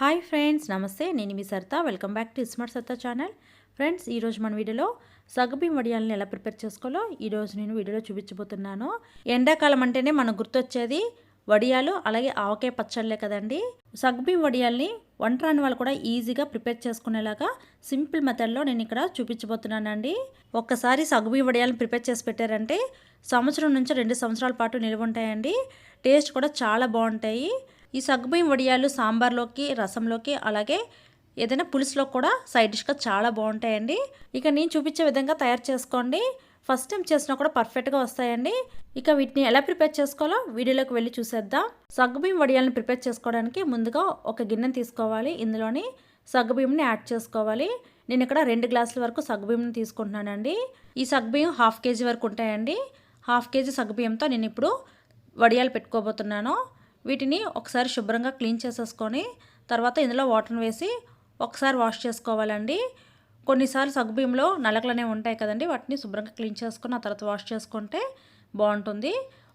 Hi friends నమస్తే. నేను మీ Saritha. Welcome back to smart సత్తా ఛానల్ ఫ్రెండ్స్ ఈరోజు మన వీడియోలో సగ్గుబియ్యం వడియాలని ఎలా ప్రిపేర్ చేసుకోవాలో ఈరోజు నేను వీడియోలో చూపించబోతున్నాను. ఎండాకాలం అంటేనే మనకు గుర్తొచ్చేది వడియాలు అలాగే ఆవకాయ పచ్చళ్ళే కదండి. సగ్గుబియ్యం వడియాల్ని వంట రాని వాళ్ళు కూడా ఈజీగా ప్రిపేర్ చేసుకునేలాగా సింపుల్ మెథడ్లో నేను ఇక్కడ చూపించబోతున్నానండి. ఒక్కసారి సగ్గుబియ్యం వడియాలను ప్రిపేర్ చేసి పెట్టారంటే సంవత్సరం నుంచి రెండు సంవత్సరాల పాటు నిల్వ ఉంటాయండి. టేస్ట్ కూడా చాలా బాగుంటాయి. ఈ సగ్గుబియ్యం వడియాలు సాంబార్లోకి రసంలోకి అలాగే ఏదైనా పులుసులో కూడా సైడ్ డిష్గా చాలా బాగుంటాయండి. ఇక నేను చూపించే విధంగా తయారు చేసుకోండి. ఫస్ట్ టైం చేసినా కూడా పర్ఫెక్ట్గా వస్తాయండి. ఇక వీటిని ఎలా ప్రిపేర్ చేసుకోవాలో వీడియోలోకి వెళ్ళి చూసేద్దాం. సగ్గుబియ్యం వడియాలను ప్రిపేర్ చేసుకోవడానికి ముందుగా ఒక గిన్నెను తీసుకోవాలి. ఇందులోని సగ్గుబియ్యంని యాడ్ చేసుకోవాలి. నేను ఇక్కడ రెండు గ్లాసుల వరకు సగ్గుబియ్యం తీసుకుంటున్నానండి. ఈ సగ్గుబియ్యం హాఫ్ కేజీ వరకు ఉంటాయండి. హాఫ్ కేజీ సగ్గుబియ్యంతో నేను ఇప్పుడు వడియాలు పెట్టుకోబోతున్నాను. వీటిని ఒకసారి శుభ్రంగా క్లీన్ చేసేసుకొని తర్వాత ఇందులో వాటర్ వేసి ఒకసారి వాష్ చేసుకోవాలండి. కొన్నిసార్లు సగ్గుబియ్యంలో నలకలనే ఉంటాయి కదండి వాటిని శుభ్రంగా క్లీన్ చేసుకొని ఆ తర్వాత వాష్ చేసుకుంటే బాగుంటుంది.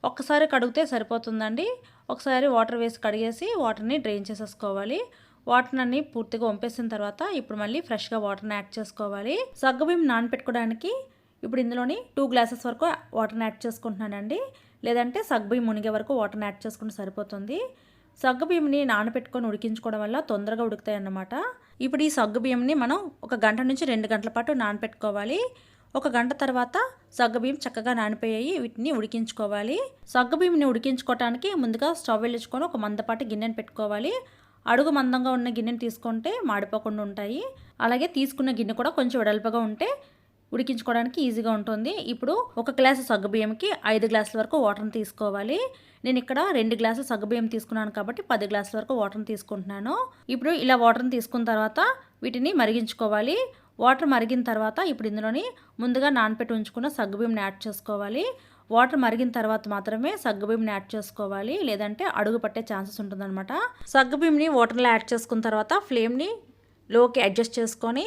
ఒక్కసారి కడిగితే సరిపోతుందండి. ఒకసారి వాటర్ వేసి కడిగేసి వాటర్ని డ్రైన్ చేసేసుకోవాలి. వాటర్ అన్ని పూర్తిగా వంపేసిన తర్వాత ఇప్పుడు మళ్ళీ ఫ్రెష్గా వాటర్ని యాడ్ చేసుకోవాలి. సగ్గుబియ్యం నానపెట్టుకోవడానికి ఇప్పుడు ఇందులోని టూ గ్లాసెస్ వరకు వాటర్ని యాడ్ చేసుకుంటున్నానండి. లేదంటే సగ్గుబియ్యం మునిగే వరకు వాటర్ని యాడ్ చేసుకుంటే సరిపోతుంది. సగ్గుబియ్యంని నానబెట్టుకొని ఉడికించుకోవడం వల్ల తొందరగా ఉడుకుతాయి అన్నమాట ఇప్పుడు ఈ సగ్గుబియ్యంని మనం ఒక గంట నుంచి రెండు గంటల పాటు నానబెట్టుకోవాలి. ఒక గంట తర్వాత సగ్గుబియ్యం చక్కగా నానిపోయాయి. వీటిని ఉడికించుకోవాలి. సగ్గుబియ్యంని ఉడికించుకోవటానికి ముందుగా స్టవ్ వెళ్ళించుకొని ఒక మందపాటి గిన్నెని పెట్టుకోవాలి. అడుగు మందంగా ఉన్న గిన్నెని తీసుకుంటే మాడిపోకుండా ఉంటాయి. అలాగే తీసుకున్న గిన్నె కూడా కొంచెం వెడల్పుగా ఉంటే ఉడికించుకోవడానికి ఈజీగా ఉంటుంది. ఇప్పుడు ఒక గ్లాసు సగ్గుబియ్యంకి ఐదు గ్లాసుల వరకు వాటర్ని తీసుకోవాలి. నేను ఇక్కడ రెండు గ్లాసులు సగ్గుబియ్యం తీసుకున్నాను కాబట్టి పది గ్లాసుల వరకు వాటర్ని తీసుకుంటున్నాను. ఇప్పుడు ఇలా వాటర్ని తీసుకున్న తర్వాత వీటిని మరిగించుకోవాలి. వాటర్ మరిగిన తర్వాత ఇప్పుడు ఇందులోని ముందుగా నానపెట్టి ఉంచుకున్న సగ్గుబియ్యంని యాడ్ చేసుకోవాలి. వాటర్ మరిగిన తర్వాత మాత్రమే సగ్గుబియ్యంని యాడ్ చేసుకోవాలి. లేదంటే అడుగు పట్టే ఛాన్సెస్ ఉంటుందన్నమాట. సగ్గుబియ్యంని వాటర్లో యాడ్ చేసుకున్న తర్వాత ఫ్లేమ్ని లోకి అడ్జస్ట్ చేసుకొని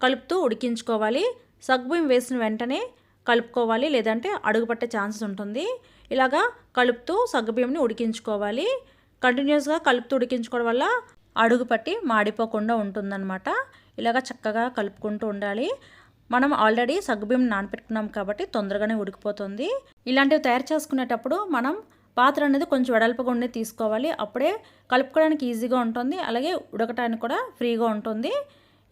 కలుపుతూ ఉడికించుకోవాలి. సగ్గుబియ్యం వేసిన వెంటనే కలుపుకోవాలి లేదంటే అడుగుపట్టే ఛాన్సెస్ ఉంటుంది. ఇలాగా కలుపుతూ సగ్గుబియ్యంని ఉడికించుకోవాలి. కంటిన్యూస్గా కలుపుతూ ఉడికించుకోవడం వల్ల అడుగు పట్టి మాడిపోకుండా ఉంటుందన్నమాట. ఇలాగ చక్కగా కలుపుకుంటూ ఉండాలి. మనం ఆల్రెడీ సగ్గుబియ్యం నానపెట్టుకున్నాం కాబట్టి తొందరగానే ఉడికిపోతుంది. ఇలాంటివి తయారు చేసుకునేటప్పుడు మనం పాత్ర అనేది కొంచెం వెడల్పుగా ఉండి తీసుకోవాలి. అప్పుడే కలుపుకోవడానికి ఈజీగా ఉంటుంది. అలాగే ఉడకటానికి కూడా ఫ్రీగా ఉంటుంది.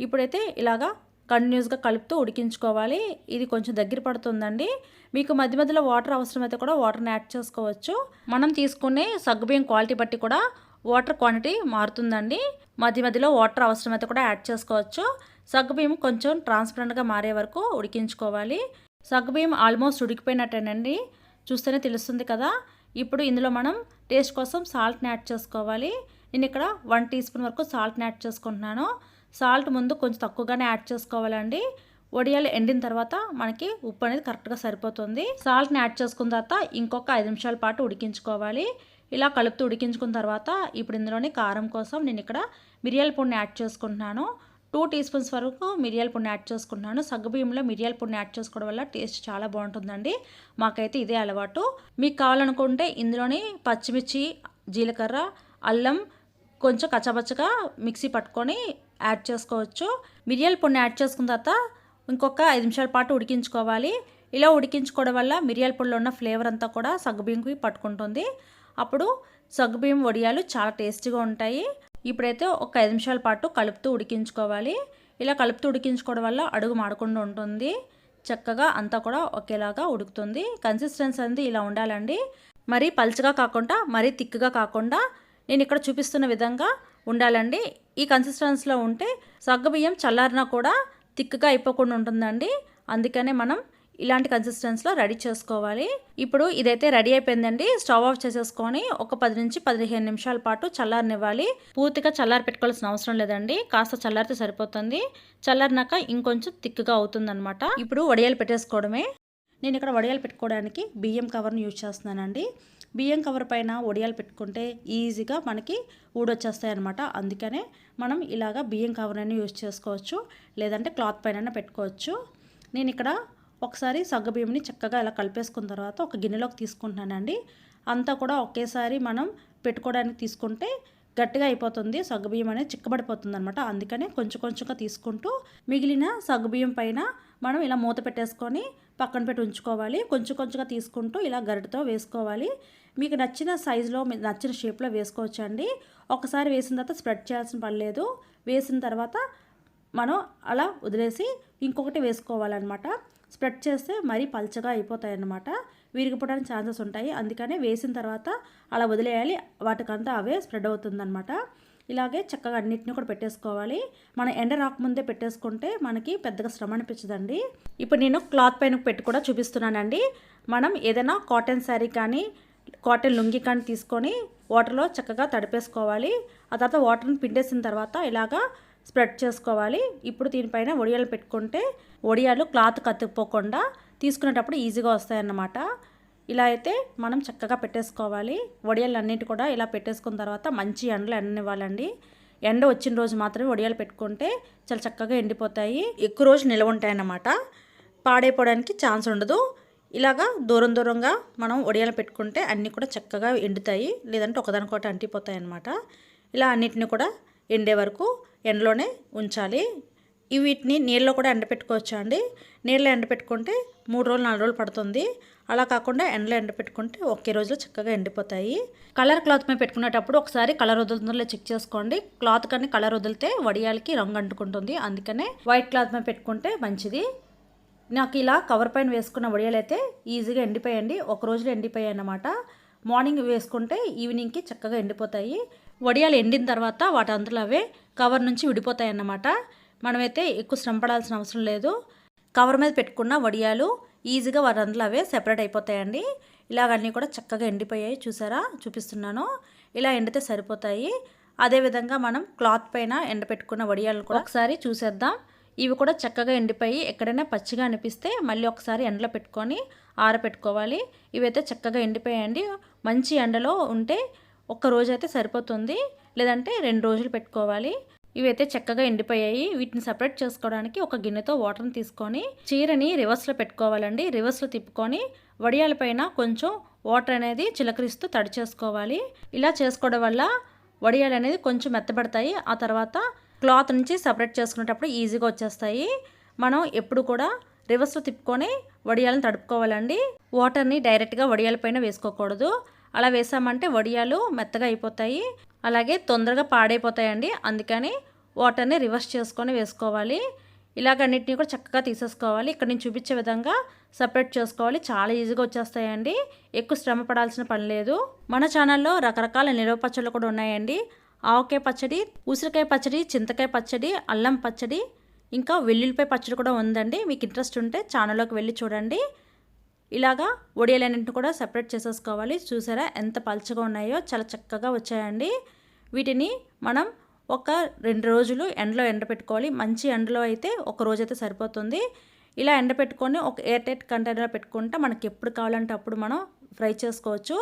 ఇప్పుడైతే ఇలాగా కంటిన్యూస్గా కలుపుతూ ఉడికించుకోవాలి. ఇది కొంచెం దగ్గర పడుతుందండి. మీకు మధ్య మధ్యలో వాటర్ అవసరమైతే కూడా వాటర్ని యాడ్ చేసుకోవచ్చు. మనం తీసుకునే సగ్గుబియ్యం క్వాలిటీ బట్టి కూడా వాటర్ క్వాంటిటీ మారుతుందండి. మధ్య మధ్యలో వాటర్ అవసరమైతే కూడా యాడ్ చేసుకోవచ్చు. సగ్గుబియ్యం కొంచెం ట్రాన్స్పరెంట్గా మారే వరకు ఉడికించుకోవాలి. సగ్గుబియ్యం ఆల్మోస్ట్ ఉడికిపోయినట్టేనండి. చూస్తేనే తెలుస్తుంది కదా. ఇప్పుడు ఇందులో మనం టేస్ట్ కోసం సాల్ట్ని యాడ్ చేసుకోవాలి. నేను ఇక్కడ వన్ టీ స్పూన్ వరకు సాల్ట్ని యాడ్ చేసుకుంటున్నాను. సాల్ట్ ముందు కొంచెం తక్కువగానే యాడ్ చేసుకోవాలండి. వడియాలు ఎండిన తర్వాత మనకి ఉప్పు అనేది కరెక్ట్గా సరిపోతుంది. సాల్ట్ని యాడ్ చేసుకున్న తర్వాత ఇంకొక ఐదు నిమిషాల పాటు ఉడికించుకోవాలి. ఇలా కలుపుతూ ఉడికించుకున్న తర్వాత ఇప్పుడు ఇందులోని కారం కోసం నేను ఇక్కడ మిరియాల పొడిని యాడ్ చేసుకుంటున్నాను. టూ టీ స్పూన్స్ వరకు మిరియాల పొడిని యాడ్ చేసుకుంటున్నాను. సగ్గుబియ్యంలో మిరియాల పొడిని యాడ్ చేసుకోవడం వల్ల టేస్ట్ చాలా బాగుంటుందండి. మాకైతే ఇదే అలవాటు. మీకు కావాలనుకుంటే ఇందులోని పచ్చిమిర్చి జీలకర్ర అల్లం కొంచెం కచ్చబచ్చగా మిక్సీ పట్టుకొని యాడ్ చేసుకోవచ్చు. మిరియాల పొడిని యాడ్ చేసుకున్న తర్వాత ఇంకొక ఐదు నిమిషాల పాటు ఉడికించుకోవాలి. ఇలా ఉడికించుకోవడం వల్ల మిరియాల పొడిలో ఉన్న ఫ్లేవర్ అంతా కూడా సగ్గుబియ్యంకి పట్టుకుంటుంది. అప్పుడు సగ్గుబియ్యం వడియాలు చాలా టేస్టీగా ఉంటాయి. ఇప్పుడైతే ఒక ఐదు నిమిషాల పాటు కలుపుతూ ఉడికించుకోవాలి. ఇలా కలుపుతూ ఉడికించుకోవడం వల్ల అడుగు మాడకుండా ఉంటుంది. చక్కగా అంతా కూడా ఒకేలాగా ఉడుకుతుంది. కన్సిస్టెన్సీ అనేది ఇలా ఉండాలండి. మరీ పల్చగా కాకుండా మరీ తిక్కుగా కాకుండా నేను ఇక్కడ చూపిస్తున్న విధంగా ఉండాలండి. ఈ కన్సిస్టెన్సీలో ఉంటే సగ్గుబియ్యం చల్లారినా కూడా థిక్గా అయిపోకుండా ఉంటుందండి. అందుకనే మనం ఇలాంటి కన్సిస్టెన్సీలో రెడీ చేసుకోవాలి. ఇప్పుడు ఇదైతే రెడీ అయిపోయిందండి. స్టవ్ ఆఫ్ చేసేసుకొని ఒక పది నుంచి పదిహేను నిమిషాల పాటు చల్లారనివ్వాలి. పూర్తిగా చల్లారి పెట్టుకోవాల్సిన అవసరం లేదండి. కాస్త చల్లారితే సరిపోతుంది. చల్లారినాక ఇంకొంచెం థిక్గా అవుతుందన్నమాట. ఇప్పుడు వడియాలు పెట్టేసుకోవడమే. నేను ఇక్కడ వడియాలు పెట్టుకోవడానికి బియ్యం కవర్ని యూజ్ చేస్తున్నానండి. బియ్యం కవర్ పైన వడియాలు పెట్టుకుంటే ఈజీగా మనకి ఊడొచ్చేస్తాయి అనమాట అందుకనే మనం ఇలాగా బియ్యం కవర్ అయినా యూజ్ చేసుకోవచ్చు లేదంటే క్లాత్ పైన పెట్టుకోవచ్చు. నేను ఇక్కడ ఒకసారి సగ్గుబియ్యంని చక్కగా ఇలా కలిపేసుకున్న తర్వాత ఒక గిన్నెలోకి తీసుకుంటున్నానండి. అంతా కూడా ఒకేసారి మనం పెట్టుకోవడానికి తీసుకుంటే గట్టిగా అయిపోతుంది సగ్గుబియ్యం అనేది చిక్కబడిపోతుంది అనమాట అందుకనే కొంచెం కొంచెంగా తీసుకుంటూ మిగిలిన సగ్గుబియ్యం పైన మనం ఇలా మూత పెట్టేసుకొని పక్కన పెట్టి ఉంచుకోవాలి. కొంచెం కొంచెంగా తీసుకుంటూ ఇలా గరిటతో వేసుకోవాలి. మీకు నచ్చిన సైజులో నచ్చిన షేప్లో వేసుకోవచ్చు అండి ఒకసారి వేసిన తర్వాత స్ప్రెడ్ చేయాల్సిన పని లేదు. వేసిన తర్వాత మనం అలా వదిలేసి ఇంకొకటి వేసుకోవాలన్నమాట. స్ప్రెడ్ చేస్తే మరీ పల్చగా అయిపోతాయి అన్నమాట విరిగిపోవడానికి ఛాన్సెస్ ఉంటాయి. అందుకనే వేసిన తర్వాత అలా వదిలేయాలి. వాటికంతా అవే స్ప్రెడ్ అవుతుందన్నమాట. ఇలాగే చక్కగా అన్నిటిని కూడా పెట్టేసుకోవాలి. మనం ఎండ రాకముందే పెట్టేసుకుంటే మనకి పెద్దగా శ్రమ అనిపించదండి. ఇప్పుడు నేను క్లాత్ పైన పెట్టి కూడా చూపిస్తున్నానండి. మనం ఏదైనా కాటన్ శారీ కానీ కాటన్ లుంగి కానీ తీసుకొని వాటర్లో చక్కగా తడిపేసుకోవాలి. ఆ తర్వాత వాటర్ని పిండేసిన తర్వాత ఇలాగా స్ప్రెడ్ చేసుకోవాలి. ఇప్పుడు దీనిపైన వడియాలు పెట్టుకుంటే వడియాలు క్లాత్ కత్తిపోకుండా తీసుకునేటప్పుడు ఈజీగా వస్తాయన్నమాట. ఇలా అయితే మనం చక్కగా పెట్టేసుకోవాలి. వడియాలు అన్నిటి కూడా ఇలా పెట్టేసుకున్న తర్వాత మంచి ఎండలు ఎండనివ్వాలండి ఎండ వచ్చిన రోజు మాత్రమే వడియాలు పెట్టుకుంటే చాలా చక్కగా ఎండిపోతాయి. ఎక్కువ రోజు నిల్వ ఉంటాయన్నమాట. పాడైపోవడానికి ఛాన్స్ ఉండదు. ఇలాగా దూరం దూరంగా మనం వడియాలు పెట్టుకుంటే అన్నీ కూడా చక్కగా ఎండుతాయి. లేదంటే ఒకదానికొకటి అంటిపోతాయి అన్నమాట ఇలా అన్నిటిని కూడా ఎండే వరకు ఎండలోనే ఉంచాలి. వీటిని నీళ్ళలో కూడా ఎండపెట్టుకోవచ్చా అండి? నీళ్ళలో ఎండపెట్టుకుంటే మూడు రోజులు నాలుగు రోజులు పడుతుంది. అలా కాకుండా ఎండలో ఎండపెట్టుకుంటే ఒకే రోజులో చక్కగా ఎండిపోతాయి. కలర్ క్లాత్ మీద పెట్టుకునేటప్పుడు ఒకసారి కలర్ వదులుతుందో చెక్ చేసుకోండి. క్లాత్ కానీ కలర్ వదిలితే వడియాలకి రంగు అంటుకుంటుంది. అందుకనే వైట్ క్లాత్ మీద పెట్టుకుంటే మంచిది. నాకు ఇలా కవర్ పైన వేసుకున్న వడియాలు అయితే ఈజీగా ఎండిపోయండి. ఒక రోజులో ఎండిపోయాయి అన్నమాట. మార్నింగ్ వేసుకుంటే ఈవినింగ్కి చక్కగా ఎండిపోతాయి. వడియాలు ఎండిన తర్వాత వాటి అందులో అవే కవర్ నుంచి విడిపోతాయి అన్నమాట. మనమైతే ఎక్కువ శ్రమ పడాల్సిన అవసరం లేదు. కవర్ మీద పెట్టుకున్న వడియాలు ఈజీగా వాటి అందులో అవే సెపరేట్ అయిపోతాయండి. ఇలాగన్నీ కూడా చక్కగా ఎండిపోయాయి. చూసారా? చూపిస్తున్నాను. ఇలా ఎండితే సరిపోతాయి. అదేవిధంగా మనం క్లాత్ పైన ఎండపెట్టుకున్న వడియాలను కూడా ఒకసారి చూసేద్దాం. ఇవి కూడా చక్కగా ఎండిపోయి ఎక్కడైనా పచ్చిగా అనిపిస్తే మళ్ళీ ఒకసారి ఎండలో పెట్టుకొని ఆరపెట్టుకోవాలి. ఇవైతే చక్కగా ఎండిపోయాయండి. మంచి ఎండలో ఉంటే ఒక్క రోజు అయితే సరిపోతుంది. లేదంటే రెండు రోజులు పెట్టుకోవాలి. ఇవైతే చక్కగా ఎండిపోయాయి. వీటిని సపరేట్ చేసుకోవడానికి ఒక గిన్నెతో వాటర్ని తీసుకొని చీరని రివర్స్లో పెట్టుకోవాలండి. రివర్స్లో తిప్పుకొని వడియాల పైన కొంచెం వాటర్ అనేది చిలకరిస్తూ తడి చేసుకోవాలి. ఇలా చేసుకోవడం వల్ల వడియాలు అనేది కొంచెం మెత్తబడతాయి. ఆ తర్వాత క్లాత్ నుంచి సపరేట్ చేసుకునేటప్పుడు ఈజీగా వచ్చేస్తాయి. మనం ఎప్పుడు కూడా రివర్స్లో తిప్పుకొని వడియాలను తడుపుకోవాలండి. వాటర్ని డైరెక్ట్గా వడియాల పైన వేసుకోకూడదు. అలా వేసామంటే వడియాలు మెత్తగా అయిపోతాయి. అలాగే తొందరగా పాడైపోతాయండి. అందుకని వాటర్ని రివర్స్ చేసుకొని వేసుకోవాలి. ఇలాగన్నింటినీ కూడా చక్కగా తీసేసుకోవాలి. ఇక్కడ నేను చూపించే విధంగా సపరేట్ చేసుకోవాలి. చాలా ఈజీగా వచ్చేస్తాయండి. ఎక్కువ శ్రమ పడాల్సిన పని లేదు. మన ఛానల్లో రకరకాల నిలవ పచ్చళ్ళు కూడా ఉన్నాయండి. ఆవకాయ పచ్చడి ఉసిరికాయ పచ్చడి చింతకాయ పచ్చడి అల్లం పచ్చడి ఇంకా వెల్లుల్లిపాయ పచ్చడి కూడా ఉందండి. మీకు ఇంట్రెస్ట్ ఉంటే ఛానల్లోకి వెళ్ళి చూడండి. ఇలాగా ఒడియాలన్నింటిని కూడా సపరేట్ చేసేసుకోవాలి. చూసారా ఎంత పలుచగా ఉన్నాయో. చాలా చక్కగా వచ్చాయండి. వీటిని మనం ఒక రెండు రోజులు ఎండలో ఎండపెట్టుకోవాలి. మంచి ఎండలో అయితే ఒక రోజు అయితే సరిపోతుంది. ఇలా ఎండపెట్టుకొని ఒక ఎయిర్ టైట్ కంటైనర్లో పెట్టుకుంటే మనకి ఎప్పుడు కావాలంటే అప్పుడు మనం ఫ్రై చేసుకోవచ్చు.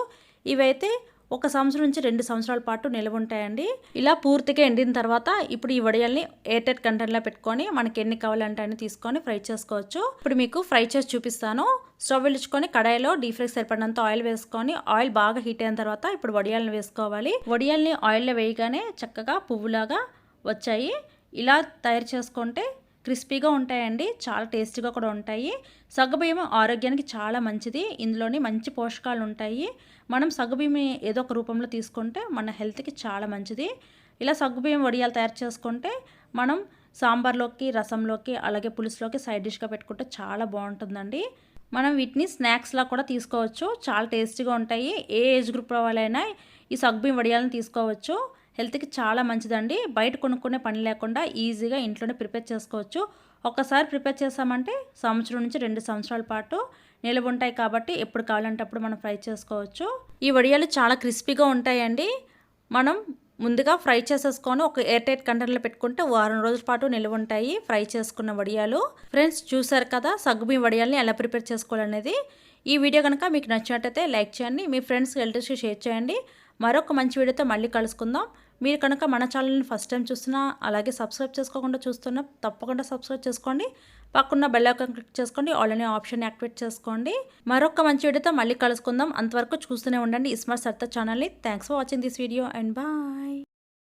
ఇవైతే ఒక సంవత్సరం నుంచి రెండు సంవత్సరాల పాటు నిల్వ ఉంటాయండి. ఇలా పూర్తిగా ఎండిన తర్వాత ఇప్పుడు ఈ వడియాల్ని టైట్ కంటైనర్లో పెట్టుకొని మనకి ఎన్ని కావాలంటే అన్ని తీసుకొని ఫ్రై చేసుకోవచ్చు. ఇప్పుడు మీకు ఫ్రై చేసి చూపిస్తాను. స్టవ్ వెలుచుకొని కడాయిలో డీప్ ఫ్రై సరిపడినంత ఆయిల్ వేసుకొని ఆయిల్ బాగా హీట్ అయిన తర్వాత ఇప్పుడు వడియాలను వేసుకోవాలి. వడియాల్ని ఆయిల్లో వేయగానే చక్కగా పువ్వులాగా వచ్చాయి. ఇలా తయారు చేసుకుంటే క్రిస్పీగా ఉంటాయండి చాలా టేస్టీగా కూడా ఉంటాయి. సగ్గుబియ్యం ఆరోగ్యానికి చాలా మంచిది ఇందులోని మంచి పోషకాలు ఉంటాయి. మనం సగ్గుబియ్యం ఏదో ఒక రూపంలో తీసుకుంటే మన హెల్త్కి చాలా మంచిది. ఇలా సగ్గుబియ్యం వడియాలు తయారు చేసుకుంటే మనం సాంబార్లోకి రసంలోకి అలాగే పులుసులోకి సైడ్ డిష్గా పెట్టుకుంటే చాలా బాగుంటుందండి. మనం వీటిని స్నాక్స్లా కూడా తీసుకోవచ్చు. చాలా టేస్టీగా ఉంటాయి. ఏ ఏజ్ గ్రూప్ వాళ్ళైనా ఈ సగ్గుబియ్యం వడియాలను తీసుకోవచ్చు. హెల్త్కి చాలా మంచిదండి. బయట కొనుక్కునే పని లేకుండా ఈజీగా ఇంట్లోనే ప్రిపేర్ చేసుకోవచ్చు. ఒక్కసారి ప్రిపేర్ చేసామంటే సంవత్సరం నుంచి రెండు సంవత్సరాల పాటు నిలవ ఉంటాయి కాబట్టి ఎప్పుడు కావాలంటే అప్పుడు మనం ఫ్రై చేసుకోవచ్చు. ఈ వడియాలు చాలా క్రిస్పీగా ఉంటాయండి. మనం ముందుగా ఫ్రై చేసేసుకొని ఒక ఎయిర్ టైట్ కంటైనర్లో పెట్టుకుంటే వారం రోజుల పాటు నిల్వ ఉంటాయి. ఫ్రై చేసుకున్న వడియాలు. ఫ్రెండ్స్ చూసారు కదా సగ్గుబియ్యం వడియాలని ఎలా ప్రిపేర్ చేసుకోవాలనేది. ఈ వీడియో కనుక మీకు నచ్చినట్టయితే లైక్ చేయండి. మీ ఫ్రెండ్స్ రిలేటివ్స్కి షేర్ చేయండి. మరొక మంచి వీడియోతో మళ్ళీ కలుసుకుందాం. మీరు కనుక మన ఛానల్ని ఫస్ట్ టైం చూస్తున్నా అలాగే సబ్స్క్రైబ్ చేసుకోకుండా చూస్తున్నా తప్పకుండా సబ్స్క్రైబ్ చేసుకోండి. పక్కన బెల్ ఐకాన్ క్లిక్ చేసుకోండి ఆల్రెడీ ఆప్షన్ యాక్టివేట్ చేసుకోండి. మరొక మంచి వీడియోతో మళ్ళీ కలుసుకుందాం. అంతవరకు చూస్తూనే ఉండండి. ఇస్మార్ట్ సర్త ఛానల్ని. Thanks for watching this video and bye